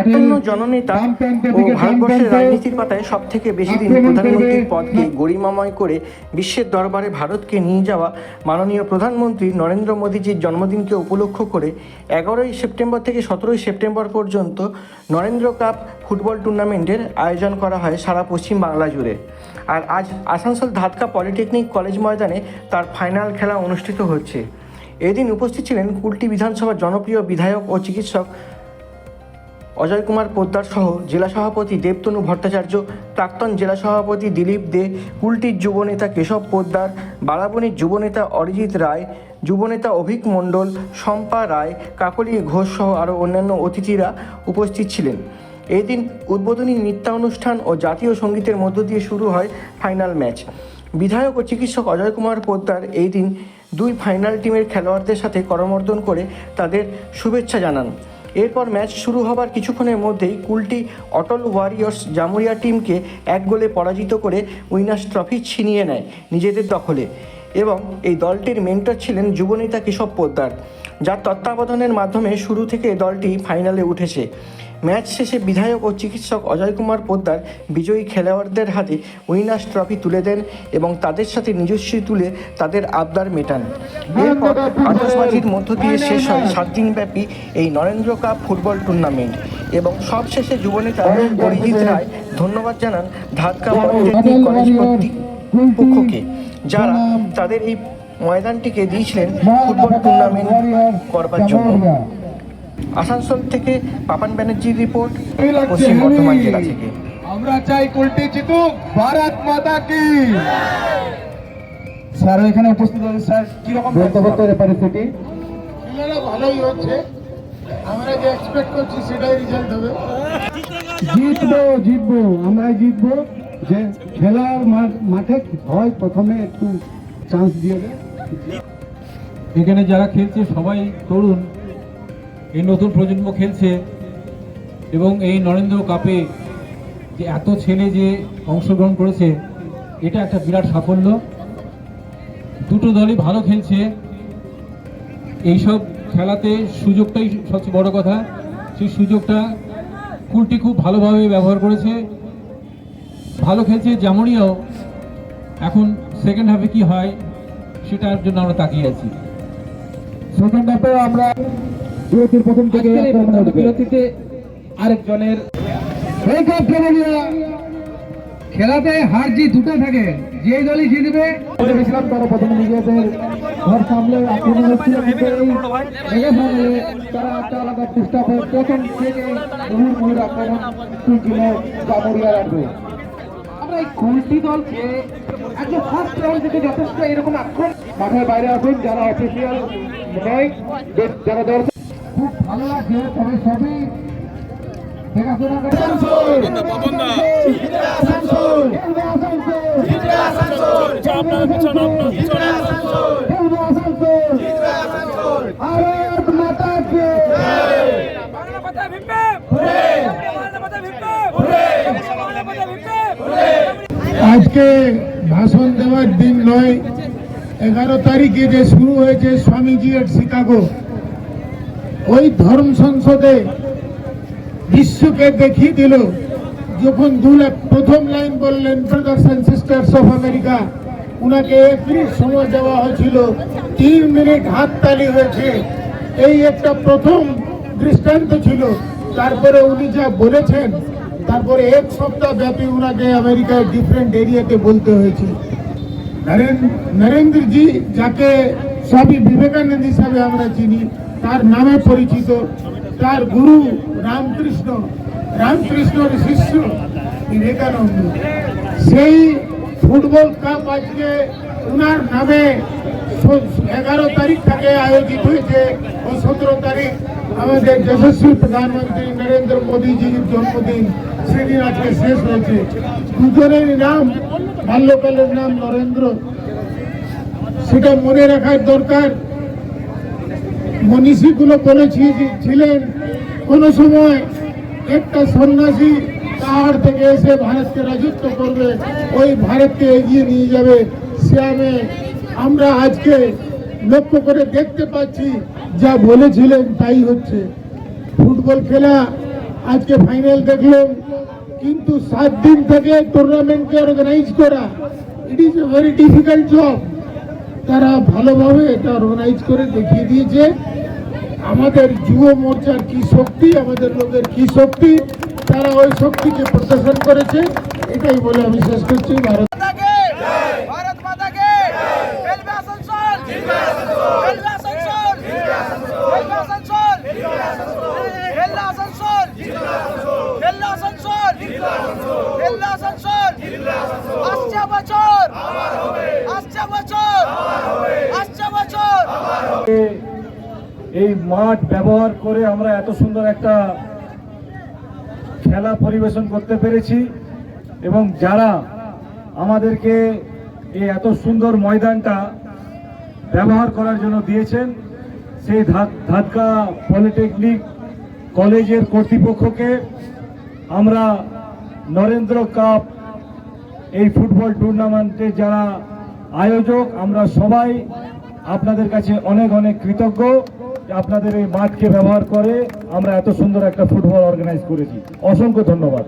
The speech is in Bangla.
অন্য জননেতা ও ভারতবর্ষের রাজনীতির পাতায় সব থেকে বেশি দিন প্রধানমন্ত্রীর পদকে গরিমাময় করে বিশ্বের দরবারে ভারতকে নিয়ে যাওয়া মাননীয় প্রধানমন্ত্রী নরেন্দ্র মোদীজির জন্মদিনকে উপলক্ষ করে এগারোই সেপ্টেম্বর থেকে সতেরোই সেপ্টেম্বর পর্যন্ত নরেন্দ্র কাপ ফুটবল টুর্নামেন্টের আয়োজন করা হয় সারা পশ্চিম বাংলা জুড়ে। আর আজ আসানসোল ধাতকা পলিটেকনিক কলেজ ময়দানে তার ফাইনাল খেলা অনুষ্ঠিত হচ্ছে। এদিন উপস্থিত ছিলেন কুলটি বিধানসভার জনপ্রিয় বিধায়ক ও চিকিৎসক অজয় কুমার পোদ্দার সহ জেলা সভাপতি দেবতনু ভট্টাচার্য, প্রাক্তন জেলা সভাপতি দিলীপ দে, কুলটির যুবনেতা কেশব পোদ্দার বালাবনীর যুবনেতা অরিজিৎ রায়, যুবনেতা অভিক মণ্ডল, শম্পা রায়, কাকলি ঘোষ সহ আরও অন্যান্য অতিথিরা উপস্থিত ছিলেন। এই দিন উদ্বোধনী নৃত্যানুষ্ঠান ও জাতীয় সঙ্গীতের মধ্য দিয়ে শুরু হয় ফাইনাল ম্যাচ। বিধায়ক ও চিকিৎসক অজয় কুমার পোদ্দার এই দিন দুই ফাইনাল টিমের খেলোয়াড়দের সাথে করমর্দন করে তাদের শুভেচ্ছা জানান। এরপর ম্যাচ শুরু হবার কিছুক্ষণের মধ্যেই কুলটি অটল ওয়ারিয়র্স জামুরিয়া টিমকে এক গোলে পরাজিত করে উইনার্স ট্রফি ছিনিয়ে নেয় নিজেদের দখলে এবং এই দলটির মেন্টর ছিলেন যুবনেতা কেশব পোদ্দার, যার তত্ত্বাবধানের মাধ্যমে শুরু থেকে দলটি ফাইনালে উঠেছে। ম্যাচ শেষে বিধায়ক ও চিকিৎসক অজয় কুমার পোদ্দার বিজয়ী খেলোয়াড়দের হাতে উইনার্স ট্রফি তুলে দেন এবং তাদের সাথে নিজস্বী তুলে তাদের আবদার মেটান। এরপর আতসবাজির মধ্য দিয়ে শেষ হয় সাত দিনব্যাপী এই নরেন্দ্র কাপ ফুটবল টুর্নামেন্ট এবং সবশেষে যুবনেতা অরিজিৎ রায় ধন্যবাদ জানান ধাতকা পলিটেকনিক কলেজ কর্তৃপক্ষকে যারা তাদের এই ময়দানটিকে দিয়েছিলেন ফুটবল টুর্নামেন্ট করবার জন্য। আসানসোল থেকে পাপান ব্যানার্জির রিপোর্ট পশ্চিম বর্ধমান জেলা থেকে। আমরা চাই কুলটি জিতুক ভারত মাতা কি? স্যার এখানে উপস্থিত আছে স্যার কি রকম বক্তব্য পরিস্থিতি। খেলাটা ভালোই হচ্ছে। আমরা যে এক্সপেক্ট করছি সেটাই রেজাল্ট হবে। জিতবো জিতবো আমরা জিতবো। যে খেলার মাঠ- মাঠে হয় প্রথমে একটু চান্স দিয়ে দেয়। এখানে যারা খেলছে সবাই তরুণ। এই নতুন প্রজন্ম খেলছে এবং এই নরেন্দ্র কাপে যে এত ছেলে যে অংশগ্রহণ করেছে, এটা একটা বিরাট সাফল্য। দুটো দলই ভালো খেলছে। এইসব খেলাতে সুযোগটাই সবচেয়ে বড় কথা। সেই সুযোগটা কুলটি খুব ভালোভাবে ব্যবহার করেছে। ভালো খেলছে জামুরিয়াও। এখন সেকেন্ড হাফে কি হয়, সেটার জন্য আমরা তাকিয়ে আছি। সেকেন্ড হাফে আমরা বিরতির প্রথম থেকে বিরতিতে আরেকজনের খেলাতে হার জিত দুটো থাকে যে দলই জিতবে। তারা প্রথমে নিজেদের ঘর সামলে আক্রমণ হচ্ছিল কিন্তু এই তারা একটা আলাদা চেষ্টা করে প্রথম থেকে মুহুর মুহুর আক্রমণ আনবে আমরা এই কুলটি দলকে একদম ফার্স্ট রাউন্ড থেকে যথেষ্ট এরকম আক্রমণ মাঠের বাইরে আসুন যারা অফিসিয়াল নয় যারা দল খুব ভালো লাগছে তবে সবই দেখাশোনা করে! ভারত মাতা কে আজকে ভাষণ দেওয়ার দিন নয় এগারো তারিখে যে শুরু হয়েছে স্বামীজি এর শিকাগো। ওই ধর্ম সংসদে বিশ্বকে দেখিয়ে দিল, যখন দু লাখ প্রথম লাইন বললেন brothers and sisters of America উনাকে এক সময় দেওয়া হয়েছিল, তিন মিনিট হাততালি হয়েছে। এই একটা প্রথম দৃষ্টান্ত ছিল। তারপরে উনি যা বলেছেন, তারপরে এক সপ্তাহ ব্যাপী উনাকে আমেরিকায় ডিফারেন্ট এরিয়াতে বলতে হয়েছে। নরেন্দ্র নরেন্দ্রজি, যাকে স্বামী বিবেকানন্দ হিসাবে আমরা চিনি তার নামে পরিচিত, তার গুরু রামকৃষ্ণ, রামকৃষ্ণর শিষ্য বিবেকানন্দ। সেই ফুটবল কাপ আজকে ওনার নামে এগারো তারিখ থেকে আয়োজিত হয়েছে। ও সতেরো তারিখ, আমাদের যশস্বী প্রধানমন্ত্রী নরেন্দ্র মোদীজির জন্মদিন। সেদিন আজকে শেষ হয়েছে। দুজনের নাম, বাল্যকালের নাম নরেন্দ্র। সেটা মনে রাখার দরকার। মনীষীগুলো বলেছি যে ছিলেন, কোনো সময় একটা সন্ন্যাসী পাহাড় থেকে এসে ভারতকে রাজত্ব করবে, ওই ভারতকে এগিয়ে নিয়ে যাবে। স্টেডিয়ামে আমরা আজকে লক্ষ্য করে দেখতে পাচ্ছি, যা বলেছিলেন তাই হচ্ছে। ফুটবল খেলা আজকে ফাইনাল দেখলাম, কিন্তু সাত দিন থেকে টুর্নামেন্টকে অর্গানাইজ করা it is a very difficult job তারা ভালোভাবে এটা অর্গানাইজ করে দেখিয়ে দিয়েছে। আমাদের যুব মোর্চার কি শক্তি, আমাদের লোকের কি শক্তি, তারা ওই শক্তিকে প্রদর্শন করেছে। এটাই বলে আমি শেষ করছি। ভারত আসানসোল আসানসোল বছর। বছর। বছর। এই মাঠ ব্যবহার করে আমরা এত সুন্দর একটা খেলা পরিবেশন করতে পেরেছি এবং যারা আমাদেরকে এই এত সুন্দর ময়দানটা ব্যবহার করার জন্য দিয়েছেন, সেই ধাক্কা পলিটেকনিক কলেজের কর্তৃপক্ষকে আমরা নরেন্দ্র কাপ এই ফুটবল টুর্নামেন্টে যারা আয়োজক, আমরা সবাই আপনাদের কাছে অনেক অনেক কৃতজ্ঞ আপনাদের এই মাঠকে ব্যবহার করে আমরা এত সুন্দর একটা ফুটবল অর্গানাইজ করেছি। অসংখ্য ধন্যবাদ।